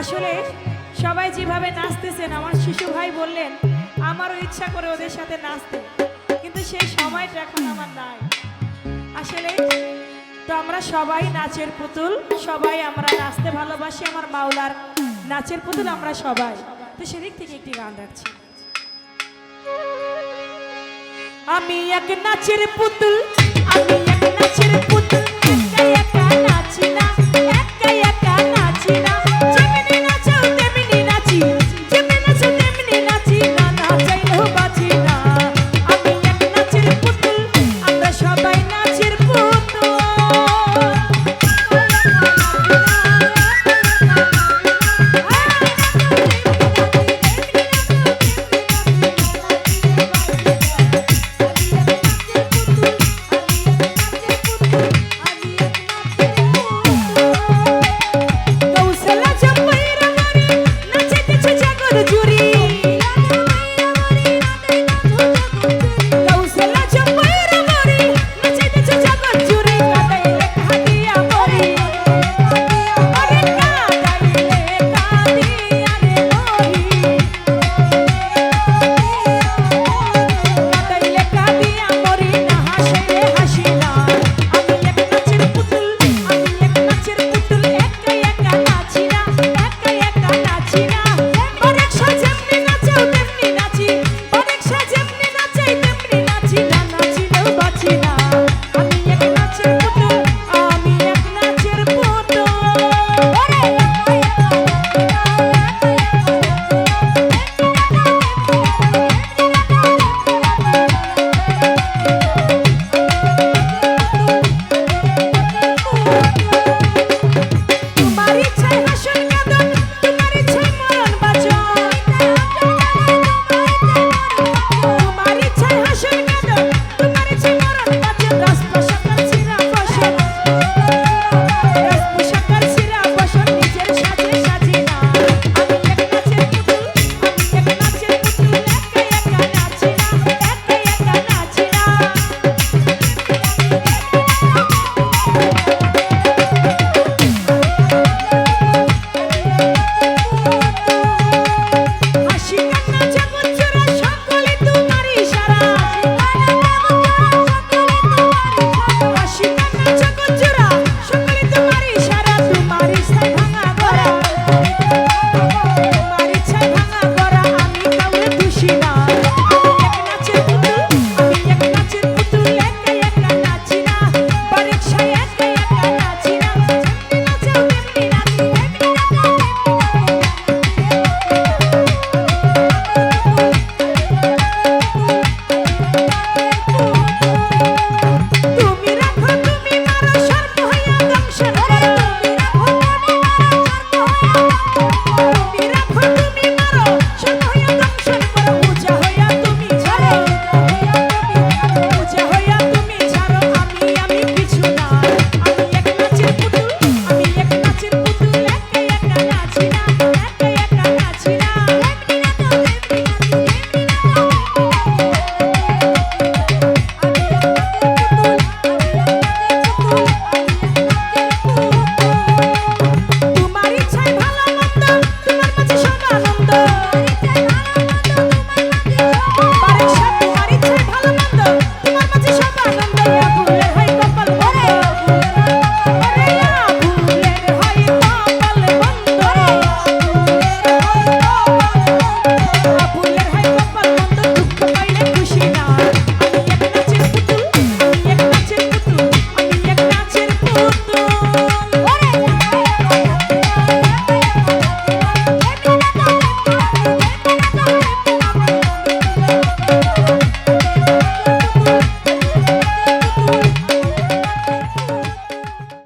আসলে সবাই যেভাবে নাচতেছেন, আমার শিশু ভাই বললেন, আমারও ইচ্ছা করে ওদের সাথে নাচতে। কিন্তু সেই সময়টা এখন আমার নাই। আসলে তো আমরা সবাই নাচের পুতুল, সবাই আমরা নাচতে ভালোবাসি, আমার মাওলার নাচের পুতুল আমরা সবাই। তো সেদিক থেকে একটি গান রাখছি। আমি এক নাচের পুতুল, আমি এক নাচের পুতুল।